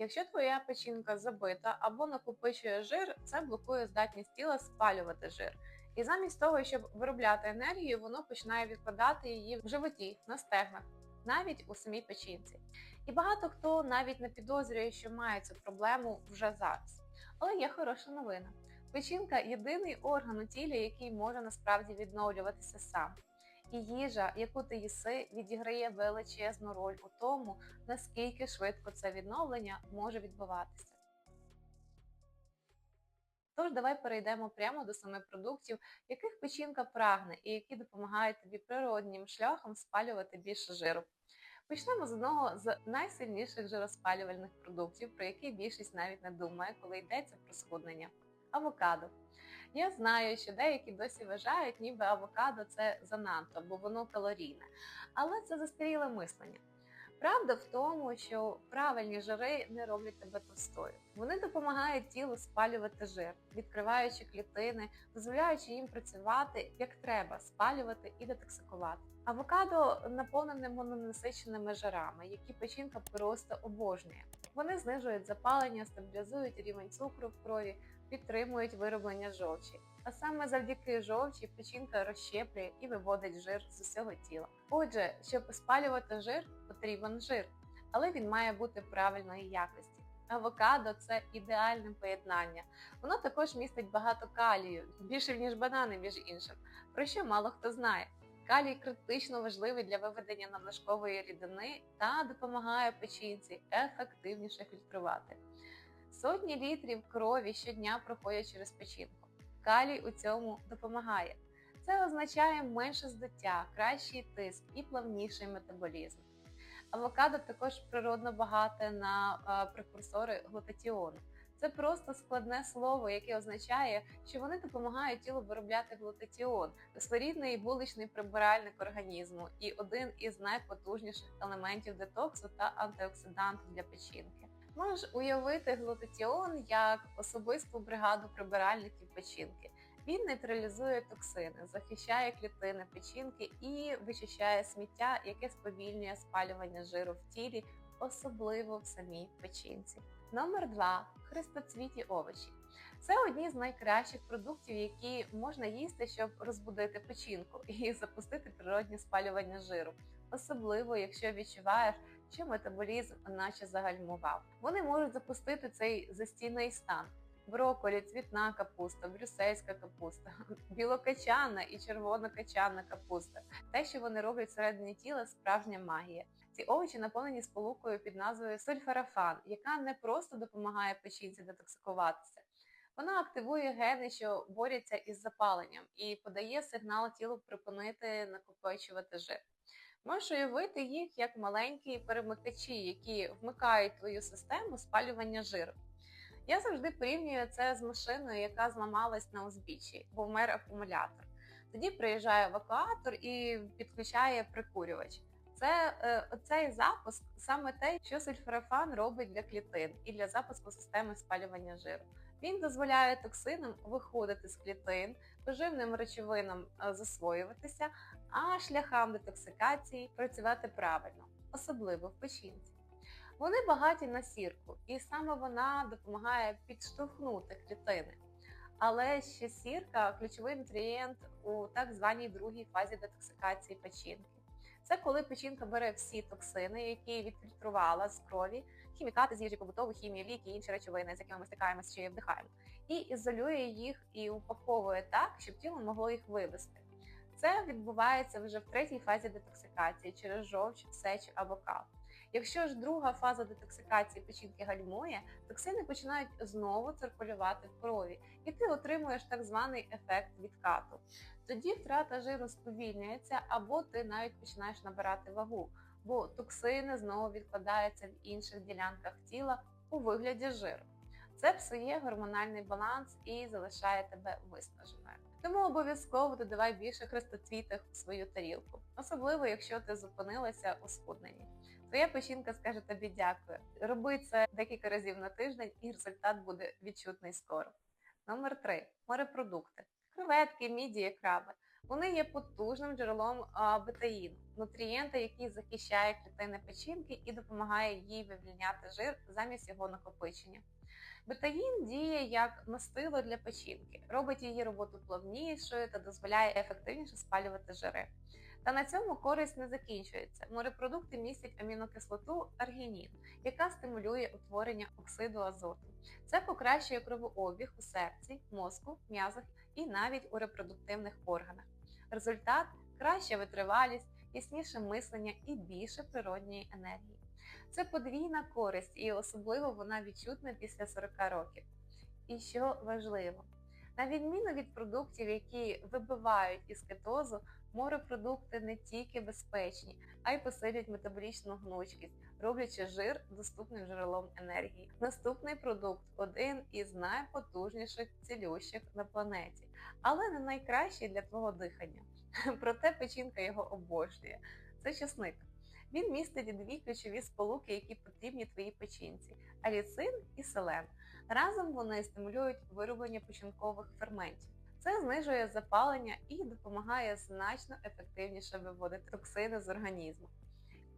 Якщо твоя печінка забита або накопичує жир, це блокує здатність тіла спалювати жир. І замість того, щоб виробляти енергію, воно починає відкладати її в животі, на стегнах, навіть у самій печінці. І багато хто навіть не підозрює, що має цю проблему вже зараз. Але є хороша новина. Печінка єдиний орган у тілі, який може насправді відновлюватися сам. І їжа, яку ти їси, відіграє величезну роль у тому, наскільки швидко це відновлення може відбуватися. Тож давай перейдемо прямо до самих продуктів, яких печінка прагне і які допомагають тобі природнім шляхом спалювати більше жиру. Почнемо з одного з найсильніших жироспалювальних продуктів, про який більшість навіть не думає, коли йдеться про схуднення авокадо. Я знаю, що деякі досі вважають, ніби авокадо це занадто, бо воно калорійне. Але це застаріле мислення. Правда в тому, що правильні жири не роблять тебе товстою. Вони допомагають тілу спалювати жир, відкриваючи клітини, дозволяючи їм працювати як треба, спалювати і детоксикувати. Авокадо наповнене мононасиченими жирами, які печінка просто обожнює. Вони знижують запалення, стабілізують рівень цукру в крові, підтримують вироблення жовчі. А саме завдяки жовчі печінка розщеплює і виводить жир з усього тіла. Отже, щоб спалювати жир, потрібен жир, але він має бути правильної якості. Авокадо це ідеальне поєднання. Воно також містить багато калію, більше ніж банани, між іншим, про що мало хто знає. Калій критично важливий для виведення надлишкової рідини та допомагає печінці ефективніше фільтрувати. Сотні літрів крові щодня проходять через печінку. Калій у цьому допомагає. Це означає менше здуття, кращий тиск і плавніший метаболізм. Авокадо також природно багате на прекурсори глутатіону. Це просто складне слово, яке означає, що вони допомагають тілу виробляти глутатіон, своєрідний вуличний прибиральник організму і один із найпотужніших елементів детоксу та антиоксиданту для печінки. Можеш уявити глутатіон як особисту бригаду прибиральників печінки. Він нейтралізує токсини, захищає клітини печінки і вичищає сміття, яке сповільнює спалювання жиру в тілі, особливо в самій печінці. Номер 2. хрестоцвіті овочі. Це одні з найкращих продуктів, які можна їсти, щоб розбудити печінку і запустити природне спалювання жиру, особливо якщо відчуваєш, що метаболізм наче загальмував. Вони можуть запустити цей застійний стан. Броколі, цвітна капуста, брюссельська капуста, білокачана і червонокачана капуста. Те, що вони роблять всередині тіла, справжня магія. Ці овочі наповнені сполукою під назвою сульфарафан, яка не просто допомагає печінці детоксикуватися. Вона активує гени, що борються із запаленням, і подає сигнал тілу припинити накопичувати жир. Можеш уявити їх як маленькі перемикачі, які вмикають твою систему спалювання жиру. Я завжди порівнюю це з машиною, яка зламалась на узбіччі, бо вмер акумулятор. Тоді приїжджає евакуатор і підключає прикурювач. Це е, цей запуск саме те, що сульфорафан робить для клітин і для запуску системи спалювання жиру. Він дозволяє токсинам виходити з клітин, поживним речовинам е, засвоюватися, а шляхам детоксикації працювати правильно, особливо в печінці. Вони багаті на сірку, і саме вона допомагає підштовхнути клітини. Але ще сірка ключовий нутрієнт у так званій другій фазі детоксикації печінки. Це коли печінка бере всі токсини, які відфільтрувала з крові, хімікати з їжі, побутову хімію, ліки, інші речовини, з якими ми стикаємося чи вдихаємо, і ізолює їх і упаковує так, щоб тіло могло їх вивести. Це відбувається вже в третій фазі детоксикації через жовч, сеч або кал. Якщо ж друга фаза детоксикації печінки гальмує, токсини починають знову циркулювати в крові, і ти отримуєш так званий ефект відкату. Тоді втрата жиру сповільнюється, або ти навіть починаєш набирати вагу, бо токсини знову відкладаються в інших ділянках тіла у вигляді жиру. Це псує гормональний баланс і залишає тебе виснаженою. Тому обов'язково додавай більше хрестоцвітих в свою тарілку, особливо якщо ти зупинилася у схудненні. Твоя печінка скаже тобі дякую. Роби це декілька разів на тиждень і результат буде відчутний скоро. Номер 3. Морепродукти. Креветки, мідії, краби. Вони є потужним джерелом бетаїну, нутрієнта, який захищає клітини печінки і допомагає їй вивільняти жир замість його накопичення. Бетаїн діє як мастило для печінки, робить її роботу плавнішою та дозволяє ефективніше спалювати жири. Та на цьому користь не закінчується. Морепродукти містять амінокислоту аргінін, яка стимулює утворення оксиду азоту. Це покращує кровообіг у серці, мозку, м'язах і навіть у репродуктивних органах. Результат краща витривалість, ясніше мислення і більше природньої енергії. Це подвійна користь, і особливо вона відчутна після 40 років. І що важливо, на відміну від продуктів, які вибивають із кетозу, морепродукти не тільки безпечні, а й посилюють метаболічну гнучкість, роблячи жир доступним джерелом енергії. Наступний продукт один із найпотужніших цілющих на планеті, але не найкращий для твого дихання. Проте печінка його обожнює. Це чесник. Він містить дві ключові сполуки, які потрібні твоїй печінці аліцин і селен. Разом вони стимулюють вироблення печінкових ферментів. Це знижує запалення і допомагає значно ефективніше виводити токсини з організму.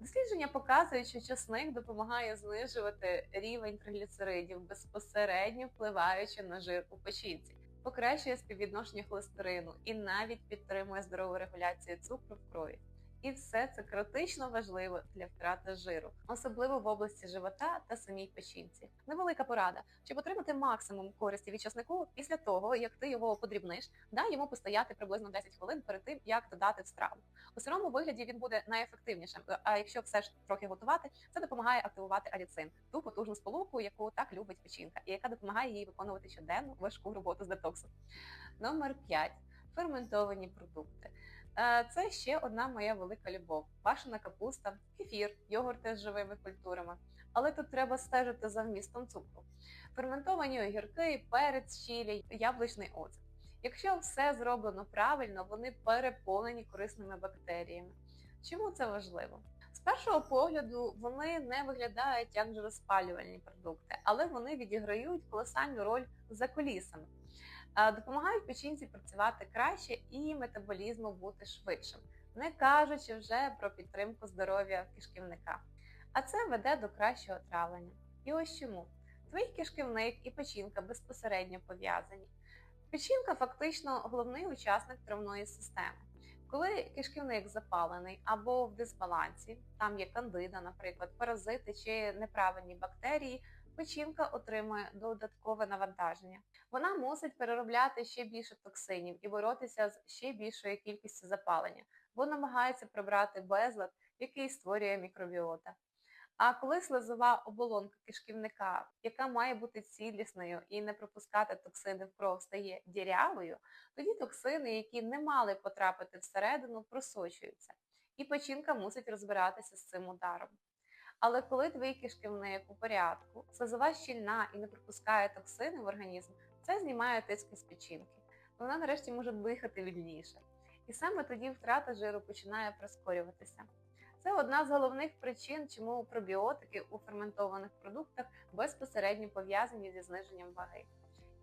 Дослідження показують, що часник допомагає знижувати рівень тригліцеридів, безпосередньо впливаючи на жир у печінці, покращує співвідношення холестерину і навіть підтримує здорову регуляцію цукру в крові. І все це критично важливо для втрати жиру, особливо в області живота та самій печінці. Невелика порада, щоб отримати максимум користі від часнику після того, як ти його подрібниш, дай йому постояти приблизно 10 хвилин перед тим, як додати в страву. У сирому вигляді він буде найефективнішим. А якщо все ж трохи готувати, це допомагає активувати аліцин, ту потужну сполуку, яку так любить печінка, і яка допомагає їй виконувати щоденну важку роботу з детоксу. Номер 5. ферментовані продукти. Е, це ще одна моя велика любов: башена капуста, кефір, йогурти з живими культурами. Але тут треба стежити за вмістом цукру. Ферментовані огірки, перець, чілі, яблучний оцет. Якщо все зроблено правильно, вони переповнені корисними бактеріями. Чому це важливо? З першого погляду вони не виглядають як розпалювальні продукти, але вони відіграють колосальну роль за колісами допомагають печінці працювати краще і метаболізму бути швидшим, не кажучи вже про підтримку здоров'я кишківника. А це веде до кращого травлення. І ось чому твій кишківник і печінка безпосередньо пов'язані. Печінка фактично головний учасник травної системи. Коли кишківник запалений або в дисбалансі, там є кандида, наприклад, паразити чи неправильні бактерії, печінка отримує додаткове навантаження. Вона мусить переробляти ще більше токсинів і боротися з ще більшою кількістю запалення, бо намагається прибрати безлад, який створює мікробіота. А коли слизова оболонка кишківника, яка має бути цілісною і не пропускати токсини в кров, стає дірявою, тоді токсини, які не мали потрапити всередину, просочуються. І печінка мусить розбиратися з цим ударом. Але коли твій кишківник у порядку, слизова щільна і не пропускає токсини в організм, це знімає тиск із печінки. Вона нарешті може дихати вільніше. І саме тоді втрата жиру починає прискорюватися. Це одна з головних причин, чому пробіотики у ферментованих продуктах безпосередньо пов'язані зі зниженням ваги.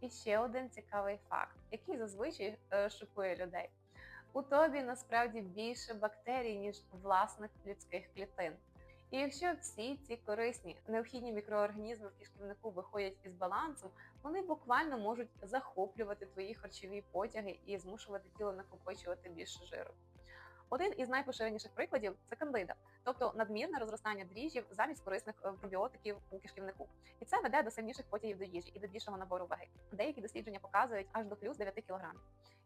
І ще один цікавий факт, який зазвичай е, шокує людей. У тобі насправді більше бактерій, ніж власних людських клітин. І якщо всі ці корисні необхідні мікроорганізми в кишківнику виходять із балансу, вони буквально можуть захоплювати твої харчові потяги і змушувати тіло накопичувати більше жиру. Один із найпоширеніших прикладів це кандида, тобто надмірне розростання дріжджів замість корисних е, пробіотиків у кишківнику. І це веде до сильніших потягів до їжі і до більшого набору ваги. Деякі дослідження показують аж до плюс 9 кг.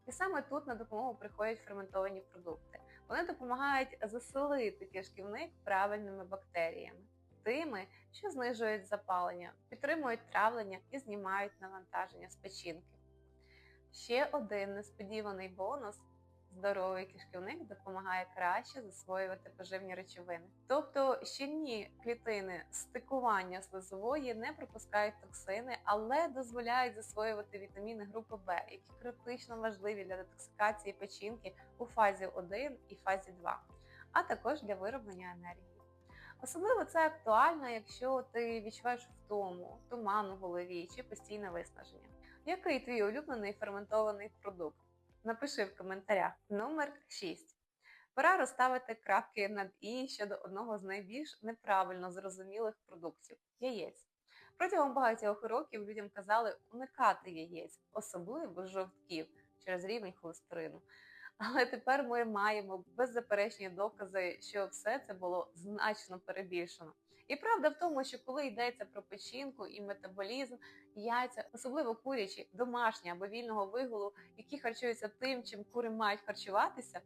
І саме тут на допомогу приходять ферментовані продукти. Вони допомагають заселити кишківник правильними бактеріями, тими, що знижують запалення, підтримують травлення і знімають навантаження з печінки. Ще один несподіваний бонус здоровий кишківник допомагає краще засвоювати поживні речовини. Тобто щільні клітини стикування слизової не пропускають токсини, але дозволяють засвоювати вітаміни групи В, які критично важливі для детоксикації печінки у фазі 1 і фазі 2, а також для вироблення енергії. Особливо це актуально, якщо ти відчуваєш втому, туман у голові чи постійне виснаження. Який твій улюблений ферментований продукт? Напиши в коментарях номер 6. Пора розставити крапки над і щодо одного з найбільш неправильно зрозумілих продуктів яєць. Протягом багатьох років людям казали уникати яєць, особливо жовтків через рівень холестерину. Але тепер ми маємо беззаперечні докази, що все це було значно перебільшено. І правда в тому, що коли йдеться про печінку і метаболізм, яйця, особливо курячі, домашні або вільного вигулу, які харчуються тим, чим кури мають харчуватися,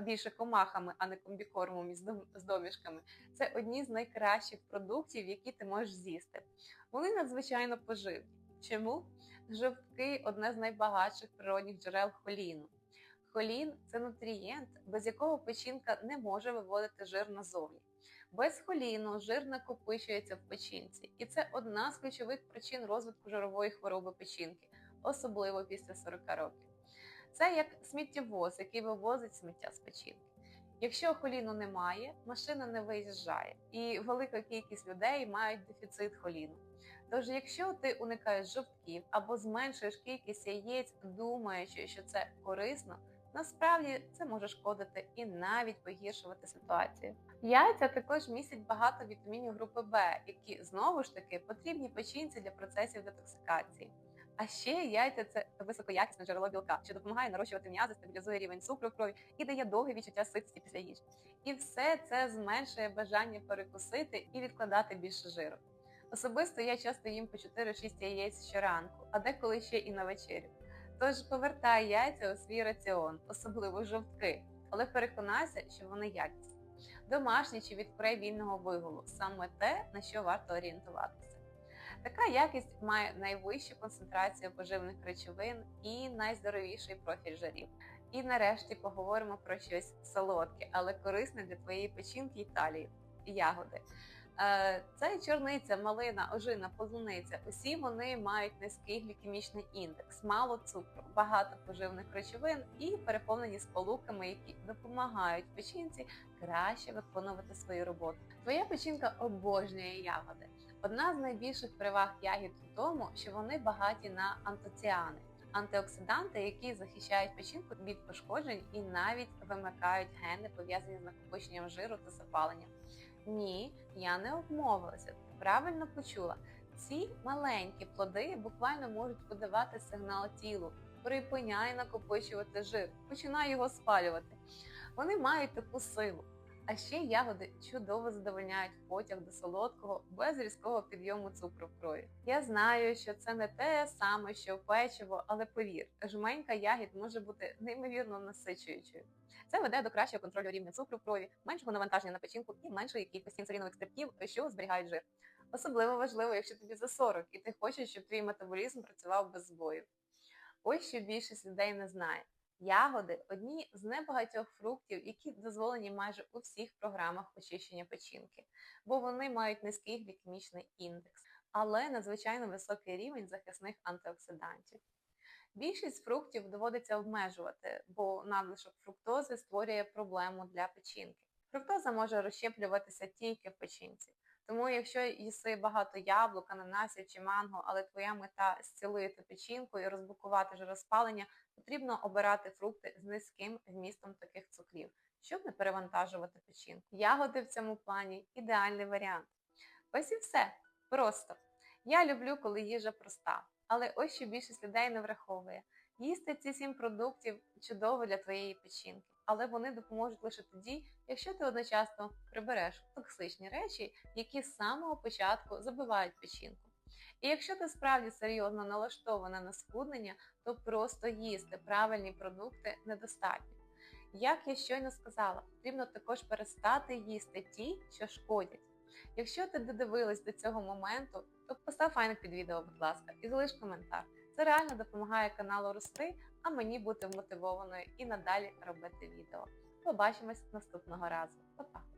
більше комахами, а не комбікормом з домішками, це одні з найкращих продуктів, які ти можеш з'їсти. Вони надзвичайно поживні. Чому? Жовтки одне з найбагатших природних джерел холіну. Холін це нутрієнт, без якого печінка не може виводити жир назовні. Без холіну жир накопичується в печінці, і це одна з ключових причин розвитку жирової хвороби печінки, особливо після 40 років. Це як сміттєвоз, який вивозить сміття з печінки. Якщо холіну немає, машина не виїжджає, і велика кількість людей мають дефіцит холіну. Тож, якщо ти уникаєш жовтків або зменшуєш кількість яєць, думаючи, що це корисно, насправді це може шкодити і навіть погіршувати ситуацію. Яйця також містять багато вітамінів групи Б, які знову ж таки потрібні печінці для процесів детоксикації. А ще яйця це високоякісне джерело білка, що допомагає нарощувати м'язи, стабілізує рівень цукру в крові і дає довге відчуття ситості після їжі. І все це зменшує бажання перекусити і відкладати більше жиру. Особисто я часто їм по 4-6 яєць щоранку, а деколи ще і на вечерю. Тож повертай яйця у свій раціон, особливо жовтки, але переконайся, що вони якісні. Домашні чи від вільного вигулу саме те, на що варто орієнтуватися. Така якість має найвищу концентрацію поживних речовин і найздоровіший профіль жирів. І нарешті поговоримо про щось солодке, але корисне для твоєї печінки і талії ягоди. Е, Це чорниця, малина, ожина, полуниця. Усі вони мають низький глікемічний індекс, мало цукру, багато поживних речовин і переповнені сполуками, які допомагають печінці краще виконувати свою роботу. Твоя печінка обожнює ягоди. Одна з найбільших переваг ягід у тому, що вони багаті на антоціани. Антиоксиданти, які захищають печінку від пошкоджень і навіть вимикають гени, пов'язані з накопиченням жиру та запаленням. Ні, я не обмовилася. Ти правильно почула. Ці маленькі плоди буквально можуть подавати сигнал тілу. Припиняй накопичувати жир, починай його спалювати. Вони мають таку силу. А ще ягоди чудово задовольняють потяг до солодкого без різкого підйому цукру в крові. Я знаю, що це не те саме, що печиво, але повір, жменька ягід може бути неймовірно насичуючою. Це веде до кращого контролю рівня цукру в крові, меншого навантаження на печінку і меншої кількості інсулінових стрибків, що зберігають жир. Особливо важливо, якщо тобі за 40 і ти хочеш, щоб твій метаболізм працював без збою. Ось що більшість людей не знає. Ягоди одні з небагатьох фруктів, які дозволені майже у всіх програмах очищення печінки, бо вони мають низький глікемічний індекс, але надзвичайно високий рівень захисних антиоксидантів. Більшість фруктів доводиться обмежувати, бо надлишок фруктози створює проблему для печінки. Фруктоза може розщеплюватися тільки в печінці. Тому, якщо їси багато яблук, ананасів чи манго, але твоя мета зцілити печінку і розблокувати жироспалення, потрібно обирати фрукти з низьким вмістом таких цукрів, щоб не перевантажувати печінку. Ягоди в цьому плані ідеальний варіант. Ось і все. Просто. Я люблю, коли їжа проста, але ось що більшість людей не враховує. Їсти ці сім продуктів чудово для твоєї печінки, але вони допоможуть лише тоді, якщо ти одночасно прибереш токсичні речі, які з самого початку забивають печінку. І якщо ти справді серйозно налаштована на схуднення, то просто їсти правильні продукти недостатньо. Як я щойно сказала, потрібно також перестати їсти ті, що шкодять. Якщо ти додивилась до цього моменту, то постав файник під відео, будь ласка, і залиш коментар. Це реально допомагає каналу рости, а мені бути вмотивованою і надалі робити відео. Побачимось наступного разу. Па-па!